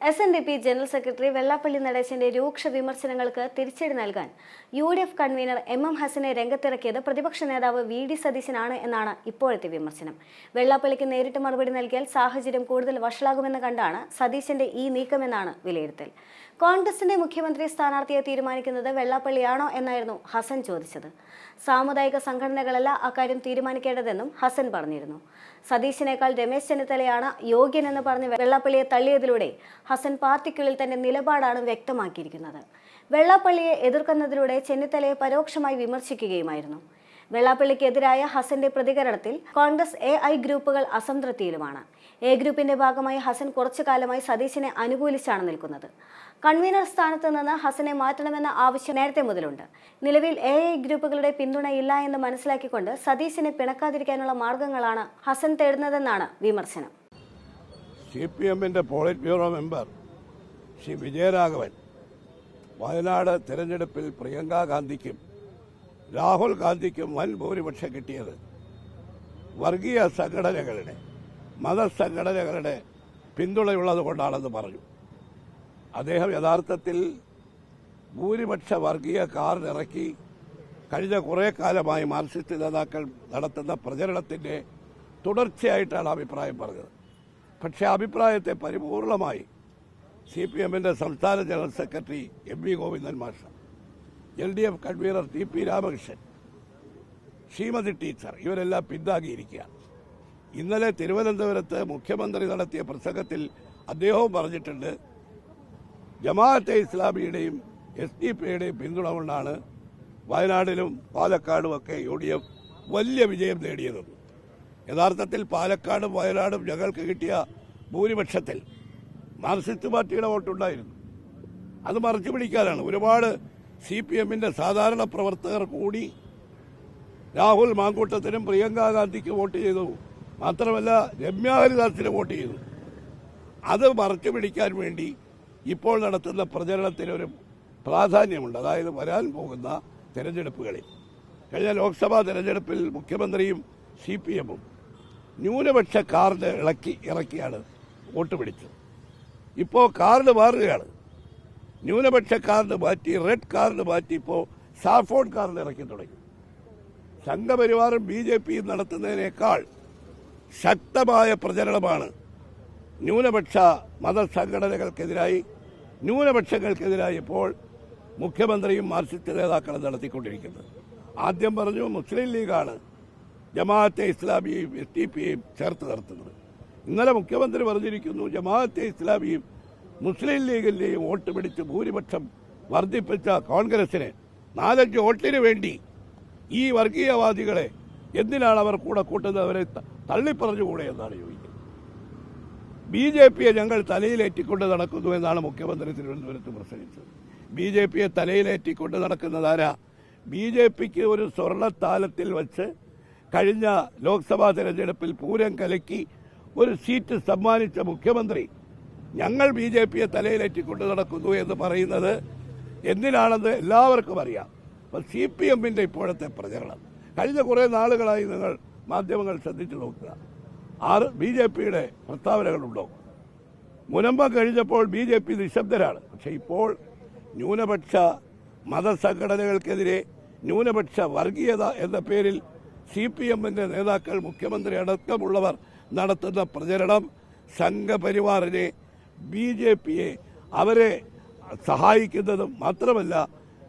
S N D P general secretary Vellappally നടേശന്റെ രൂക്ഷ വിമർശനങ്ങൾക്ക് തിരിച്ചടി നൽകാൻ U D F convener M M ഹസനെ രംഗത്തിറക്കിയത് പ്രതിപക്ഷ നേതാവ് വി ഡി സതീശനാണ് എന്നാണ് ഇപ്പോഴത്തെ വിമർശനം. വെള്ളാപ്പള്ളിക്ക് നേരിട്ട് മറുപടി നൽകിയാൽ സാഹചര്യം കൂടുതൽ വഷളാകുമെന്ന് കണ്ടാണ് സതീശന്റെ ഈ നീക്കമെന്നാണ് വിലയിരുത്തൽ. കോൺഗ്രസിന്റെ മുഖ്യമന്ത്രി സ്ഥാനാർത്ഥിയെ തീരുമാനിക്കുന്നത് വെള്ളാപ്പള്ളിയാണോ എന്നായിരുന്നു ഹസൻ ചോദിച്ചത്. സാമുദായിക സംഘടനകളല്ല അക്കാര്യം തീരുമാനിക്കേണ്ടതെന്നും ഹസൻ പറഞ്ഞിരുന്നു. സതീശിനേക്കാൾ രമേശ് ചെന്നിത്തലയാണ് യോഗ്യനെന്ന് പറഞ്ഞ് വെള്ളാപ്പള്ളിയെ തള്ളിയതിലൂടെ ഹസൻ പാർട്ടിക്കുള്ളിൽ തന്റെ നിലപാടാണ് വ്യക്തമാക്കിയിരിക്കുന്നത്. വെള്ളാപ്പള്ളിയെ എതിർക്കുന്നതിലൂടെ ചെന്നിത്തലയെ പരോക്ഷമായി വിമർശിക്കുകയുമായിരുന്നു. വെള്ളാപ്പള്ളിക്കെതിരായ ഹസന്റെ പ്രതികരണത്തിൽ കോൺഗ്രസ് എ ഐ ഗ്രൂപ്പുകൾ അസംതൃപ്തിയിലുമാണ്. എ ഗ്രൂപ്പിന്റെ ഭാഗമായി ഹസൻ കുറച്ചു കാലമായി സതീശിനെ അനുകൂലിച്ചാണ് നിൽക്കുന്നത്. കൺവീനർ സ്ഥാനത്ത് നിന്ന് ഹസനെ മാറ്റണമെന്ന ആവശ്യം നേരത്തെ മുതലുണ്ട്. നിലവിൽ എ ഐ ഗ്രൂപ്പുകളുടെ പിന്തുണയില്ല എന്ന് മനസ്സിലാക്കിക്കൊണ്ട് സതീശിനെ പിണക്കാതിരിക്കാനുള്ള മാർഗങ്ങളാണ് ഹസൻ തേടുന്നതെന്നാണ് വിമർശനം. സി പി എമ്മിന്റെ polit bureau member Shri Vijayaraghavan. Wayanad തിരഞ്ഞെടുപ്പിൽ പ്രിയങ്ക ഗാന്ധിക്കും രാഹുൽ ഗാന്ധിക്കും വൻ ഭൂരിപക്ഷം കിട്ടിയത് വർഗീയ സംഘടനകളുടെ മതസംഘടനകളുടെ പിന്തുണയുള്ളത് കൊണ്ടാണെന്ന് പറഞ്ഞു. അദ്ദേഹം യഥാർത്ഥത്തിൽ ഭൂരിപക്ഷ വർഗീയ കാറിനിറക്കി കഴിഞ്ഞ കുറേ കാലമായി മാർക്സിസ്റ്റ് നേതാക്കൾ നടത്തുന്ന പ്രചരണത്തിന്റെ തുടർച്ചയായിട്ടാണ് അഭിപ്രായം പറഞ്ഞത്. പക്ഷേ അഭിപ്രായത്തെ പരിപൂർണമായി സി പി എമ്മിന്റെ സംസ്ഥാന general secretary M V Govindan മാഷ L D F convener T P Ramakrishnan Shrimati teacher ഇവരെല്ലാം പിന്താകിയിരിക്കുക ഇന്നലെ തിരുവനന്തപുരത്ത് മുഖ്യമന്ത്രി നടത്തിയ പ്രസംഗത്തിൽ അദ്ദേഹവും പറഞ്ഞിട്ടുണ്ട് ജമാഅത്തെ ഇസ്ലാമിയുടെയും എസ് ഡി പിയുടെയും പിന്തുണ കൊണ്ടാണ് വയനാടിലും പാലക്കാടും ഒക്കെ യു ഡി എഫ് വലിയ വിജയം നേടിയതെന്ന് യഥാർത്ഥത്തിൽ പാലക്കാടും വയനാടും ഞങ്ങൾക്ക് കിട്ടിയ ഭൂരിപക്ഷത്തിൽ മാർക്സിസ്റ്റ് പാർട്ടിയുടെ വോട്ടുണ്ടായിരുന്നു. അത് മറിച്ചു പിടിക്കാനാണ്. ഒരുപാട് സി പി എമ്മിന്റെ സാധാരണ പ്രവർത്തകർ കൂടി രാഹുൽ മാങ്കൂട്ടത്തിനും പ്രിയങ്ക ഗാന്ധിക്ക് വോട്ട് ചെയ്തു. മാത്രമല്ല രമ്യ ഹരിദാസിന് വോട്ട് ചെയ്തു. അത് മറച്ചു പിടിക്കാൻ വേണ്ടി ഇപ്പോൾ നടത്തുന്ന പ്രചരണത്തിന് ഒരു പ്രാധാന്യമുണ്ട്. അതായത് വരാൻ പോകുന്ന തെരഞ്ഞെടുപ്പുകളിൽ. കഴിഞ്ഞ ലോക്സഭാ തെരഞ്ഞെടുപ്പിൽ മുഖ്യമന്ത്രിയും സി പി എമ്മും ന്യൂനപക്ഷ കാർഡ് ഇളക്കി ഇറക്കിയാണ് വോട്ട് പിടിച്ചത്. ഇപ്പോൾ കാർഡ് മാറുകയാണ്. ന്യൂനപക്ഷ കാർഡ് മാറ്റി റെഡ് കാർഡ് മാറ്റി ഇപ്പോൾ സാഫോൺ കാർഡ് ഇറക്കി തുടങ്ങി. സംഘപരിവാറും ബി ജെ പിയും നടത്തുന്നതിനേക്കാൾ ശക്തമായ പ്രചരണമാണ് ന്യൂനപക്ഷ മതസംഘടനകൾക്കെതിരായി ന്യൂനപക്ഷങ്ങൾക്കെതിരായി ഇപ്പോൾ മുഖ്യമന്ത്രിയും മാർക്സിസ്റ്റ് നേതാക്കളും നടത്തിക്കൊണ്ടിരിക്കുന്നത്. ആദ്യം പറഞ്ഞു മുസ്ലിം ലീഗാണ്. ജമാഅത്തെ ഇസ്ലാമിയെയും എസ് ടി പിയെയും ചേർത്ത് നിർത്തുന്നത്. ഇന്നലെ മുഖ്യമന്ത്രി പറഞ്ഞിരിക്കുന്നു ജമാഅത്തെ ഇസ്ലാമിയും മുസ്ലിം ലീഗിന്റെയും വോട്ട് പിടിച്ച് ഭൂരിപക്ഷം വർദ്ധിപ്പിച്ച കോൺഗ്രസിന് നാലഞ്ച് വോട്ടിന് വേണ്ടി ഈ വർഗീയവാദികളെ എന്തിനാണ് അവർ കൂടെ കൂട്ടുന്നത്? അവരെ തള്ളിപ്പറഞ്ഞുകൂടെ എന്നാണ് ചോദിക്കുന്നത്. ബി ജെ പിയെ ഞങ്ങൾ തലയിലേറ്റിക്കൊണ്ട് നടക്കുന്നു എന്നാണ് മുഖ്യമന്ത്രി തിരുവനന്തപുരത്ത് പ്രസംഗിച്ചത്. ബി ജെ പിയെ തലയിലേറ്റിക്കൊണ്ട് നടക്കുന്നതാരാ ബി ജെ പിക്ക് ഒരു സ്വർണത്താലത്തിൽ വെച്ച് കഴിഞ്ഞ ലോക്സഭാ തെരഞ്ഞെടുപ്പിൽ പൂരം കലക്കി ഒരു സീറ്റ് സമ്മാനിച്ച മുഖ്യമന്ത്രി ഞങ്ങൾ ബി ജെ പിയെ തലയിലേറ്റിക്കൊണ്ട് നടക്കുന്നു എന്ന് പറയുന്നത് എന്തിനാണെന്ന് എല്ലാവർക്കും അറിയാം. അപ്പം സി പി എമ്മിന്റെ ഇപ്പോഴത്തെ പ്രചരണം. കഴിഞ്ഞ കുറേ നാളുകളായി നിങ്ങൾ മാധ്യമങ്ങൾ ശ്രദ്ധിച്ചു നോക്കുക. ആറ് ബി ജെ പിയുടെ പ്രസ്താവനകളുണ്ടോ? മുനമ്പ കഴിഞ്ഞപ്പോൾ ബി ജെ പി നിശബ്ദരാണ്. പക്ഷേ ഇപ്പോൾ ന്യൂനപക്ഷ മതസംഘടനകൾക്കെതിരെ ന്യൂനപക്ഷ വർഗീയത എന്ന പേരിൽ സി പി എമ്മിന്റെ നേതാക്കൾ മുഖ്യമന്ത്രി അടക്കമുള്ളവർ നടത്തുന്ന പ്രചരണം സംഘപരിവാറിനെ ബി ജെ പിയെ അവരെ സഹായിക്കുന്നതും മാത്രമല്ല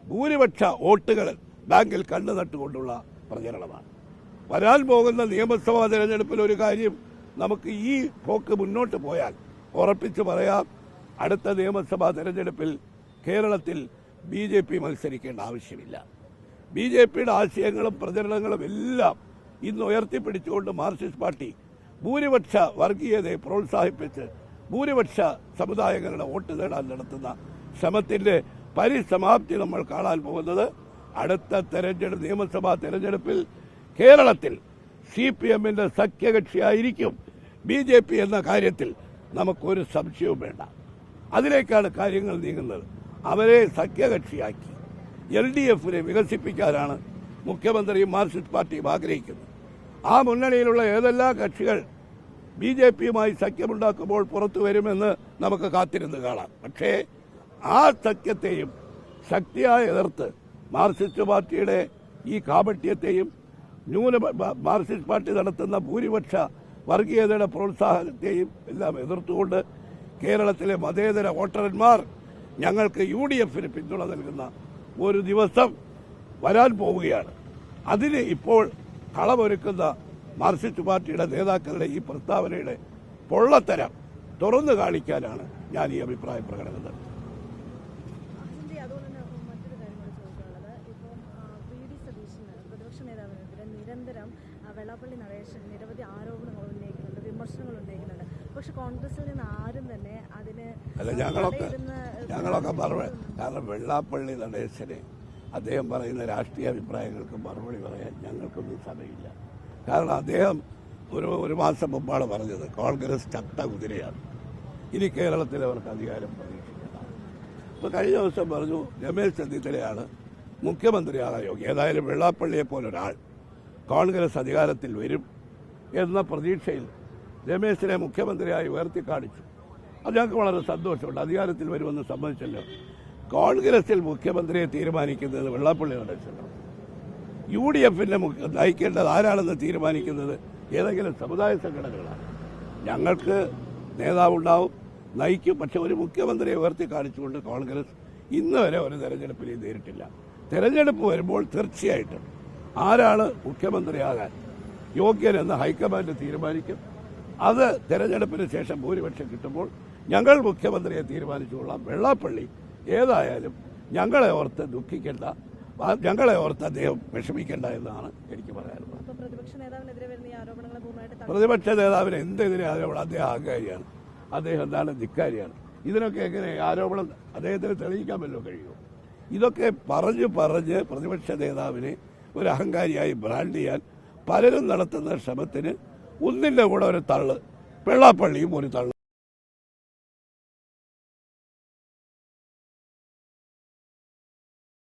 ഭൂരിപക്ഷ വോട്ടുകൾ ബാങ്കിൽ കണ്ണു നട്ടുകൊണ്ടുള്ള പ്രചരണമാണ്. വരാൻ പോകുന്ന നിയമസഭാ തിരഞ്ഞെടുപ്പിൽ ഒരു കാര്യം നമുക്ക് ഈ പോക്ക് മുന്നോട്ട് പോയാൽ ഉറപ്പിച്ചു പറയാം അടുത്ത നിയമസഭാ തിരഞ്ഞെടുപ്പിൽ കേരളത്തിൽ ബി മത്സരിക്കേണ്ട ആവശ്യമില്ല. ബി ജെ പിയുടെ ആശയങ്ങളും പ്രചരണങ്ങളും എല്ലാം ഇന്ന് ഉയർത്തിപ്പിടിച്ചുകൊണ്ട് മാർക്സിസ്റ്റ് പാർട്ടി ഭൂരിപക്ഷ വർഗീയതയെ പ്രോത്സാഹിപ്പിച്ച് ഭൂരിപക്ഷ സമുദായങ്ങളുടെ വോട്ട് നേടാൻ നടത്തുന്ന ശ്രമത്തിന്റെ പരിസമാപ്തി നമ്മൾ കാണാൻ പോകുന്നത്. അടുത്ത തെരഞ്ഞെടുപ്പ് നിയമസഭാ തെരഞ്ഞെടുപ്പിൽ കേരളത്തിൽ സി പി എമ്മിന്റെ സഖ്യകക്ഷിയായിരിക്കും ബി ജെ പി എന്ന കാര്യത്തിൽ നമുക്കൊരു സംശയവും വേണ്ട. അതിലേക്കാണ് കാര്യങ്ങൾ നീങ്ങുന്നത്. അവരെ സഖ്യകക്ഷിയാക്കി. എൽ ഡി എഫിനെ വികസിപ്പിക്കാനാണ് മുഖ്യമന്ത്രിയും മാർക്സിസ്റ്റ് പാർട്ടിയും ആഗ്രഹിക്കുന്നത്. ആ മുന്നണിയിലുള്ള ഏതെല്ലാം കക്ഷികൾ ബി ജെ പിയുമായി സഖ്യമുണ്ടാക്കുമ്പോൾ പുറത്തു വരുമെന്ന് നമുക്ക് കാത്തിരുന്ന് കാണാം. പക്ഷേ ആ സഖ്യത്തെയും ശക്തിയായി എതിർത്ത് മാർക്സിസ്റ്റ് പാർട്ടിയുടെ ഈ കാപട്യത്തെയും ന്യൂന മാർക്സിസ്റ്റ് പാർട്ടി നടത്തുന്ന ഭൂരിപക്ഷ വർഗീയതയുടെ പ്രോത്സാഹനത്തെയും എല്ലാം എതിർത്തുകൊണ്ട് കേരളത്തിലെ മതേതര വോട്ടർമാർ ഞങ്ങൾക്ക് യു ഡി എഫിന് പിന്തുണ നൽകുന്ന ഒരു ദിവസം വരാൻ പോവുകയാണ്. അതിന് ഇപ്പോൾ കളമൊരുക്കുന്ന മാർക്സിസ്റ്റ് പാർട്ടിയുടെ നേതാക്കളുടെ ഈ പ്രസ്താവനയുടെ പൊള്ളത്തരം തുറന്നു കാണിക്കാനാണ് ഞാൻ ഈ അഭിപ്രായ പ്രകടനം നടത്തുന്നത്. നിരന്തരം വെള്ളാപ്പള്ളി തന്നെ മറ്റൊരു കാര്യം കൂടി ചോദിക്കാനുള്ളത് ഇപ്പം വി ഡി സതീശന് പ്രതിപക്ഷ നേതാവിനെതിരെ നിരന്തരം ആ, വെള്ളാപ്പള്ളി നടേശൻ നിരവധി ആരോപണങ്ങൾ ഉന്നയിക്കുന്നുണ്ട് വിമർശനങ്ങൾ ഉന്നയിക്കുന്നുണ്ട് പക്ഷെ കോൺഗ്രസിൽ നിന്ന് ആരും തന്നെ അതിന് അല്ല ഞങ്ങളൊക്കെ ഞങ്ങളൊക്കെ മറുപടി കാരണം വെള്ളാപ്പള്ളി നടേശന് അദ്ദേഹം പറയുന്ന രാഷ്ട്രീയ അഭിപ്രായങ്ങൾക്ക് മറുപടി പറയാൻ ഞങ്ങൾക്കൊന്നും സമയമില്ല. കാരണം അദ്ദേഹം ഒരു ഒരു മാസം മുമ്പാണ് പറഞ്ഞത് കോൺഗ്രസ് ചത്ത കുതിരയാണ്. ഇനി കേരളത്തിൽ അവർക്ക് അധികാരം പ്രതീക്ഷിക്കുന്നതാണ് അപ്പോൾ കഴിഞ്ഞ ദിവസം പറഞ്ഞു രമേശ് ചെന്നിത്തലയാണ് മുഖ്യമന്ത്രിയാകാൻ യോഗ്യം ഏതായാലും വെള്ളാപ്പള്ളിയെ പോലൊരാൾ കോൺഗ്രസ് അധികാരത്തിൽ വരും എന്ന പ്രതീക്ഷയിൽ രമേശിനെ മുഖ്യമന്ത്രിയായി ഉയർത്തി കാണിച്ചു. അത് ഞങ്ങൾക്ക് വളരെ സന്തോഷമുണ്ട്. അധികാരത്തിൽ വരുമെന്ന് സംബന്ധിച്ചല്ലോ കോൺഗ്രസിൽ മുഖ്യമന്ത്രിയെ തീരുമാനിക്കുന്നത് വെള്ളാപ്പള്ളി നടേശനാണ്. യു ഡി എഫിന്റെ നയിക്കേണ്ടത് ആരാണെന്ന് തീരുമാനിക്കുന്നത് ഏതെങ്കിലും സമുദായ സംഘടനകളാണ്. ഞങ്ങൾക്ക് നേതാവുണ്ടാവും നയിക്കും. പക്ഷെ ഒരു മുഖ്യമന്ത്രിയെ ഉയർത്തി കാണിച്ചുകൊണ്ട് കോൺഗ്രസ് ഇന്ന് വരെ ഒരു തെരഞ്ഞെടുപ്പിൽ നേരിട്ടില്ല. തെരഞ്ഞെടുപ്പ് വരുമ്പോൾ തീർച്ചയായിട്ടും ആരാണ് മുഖ്യമന്ത്രിയാകാൻ യോഗ്യനെന്ന് ഹൈക്കമാൻഡ് തീരുമാനിക്കും. അത് തെരഞ്ഞെടുപ്പിന് ശേഷം ഭൂരിപക്ഷം കിട്ടുമ്പോൾ ഞങ്ങൾ മുഖ്യമന്ത്രിയെ തീരുമാനിച്ചുകൊള്ളാം. വെള്ളാപ്പള്ളി ഏതായാലും ഞങ്ങളെ ഓർത്ത് ദുഃഖിക്കേണ്ട ഞങ്ങളെ ഓർത്ത് അദ്ദേഹം വിഷമിക്കേണ്ട എന്നാണ് എനിക്ക് പറയാനുള്ളത്. പ്രതിപക്ഷ നേതാവിന് എന്തെതിരെ ആരോപണം? അദ്ദേഹം അഹങ്കാരിയാണ്. അദ്ദേഹം എന്താണ്? ധിക്കാരിയാണ്. ഇതിനൊക്കെ എങ്ങനെ ആരോപണം അദ്ദേഹത്തിന് തെളിയിക്കാൻ വല്ലതും കഴിയുമോ? ഇതൊക്കെ പറഞ്ഞു പറഞ്ഞ് പ്രതിപക്ഷ നേതാവിനെ ഒരു അഹങ്കാരിയായി ബ്രാൻഡ് ചെയ്യാൻ പലരും നടത്തുന്ന ശ്രമത്തിന് ഒന്നിന്റെ കൂടെ ഒരു തള്ള്. വെള്ളാപ്പള്ളിയും ഒരു തള്ള്.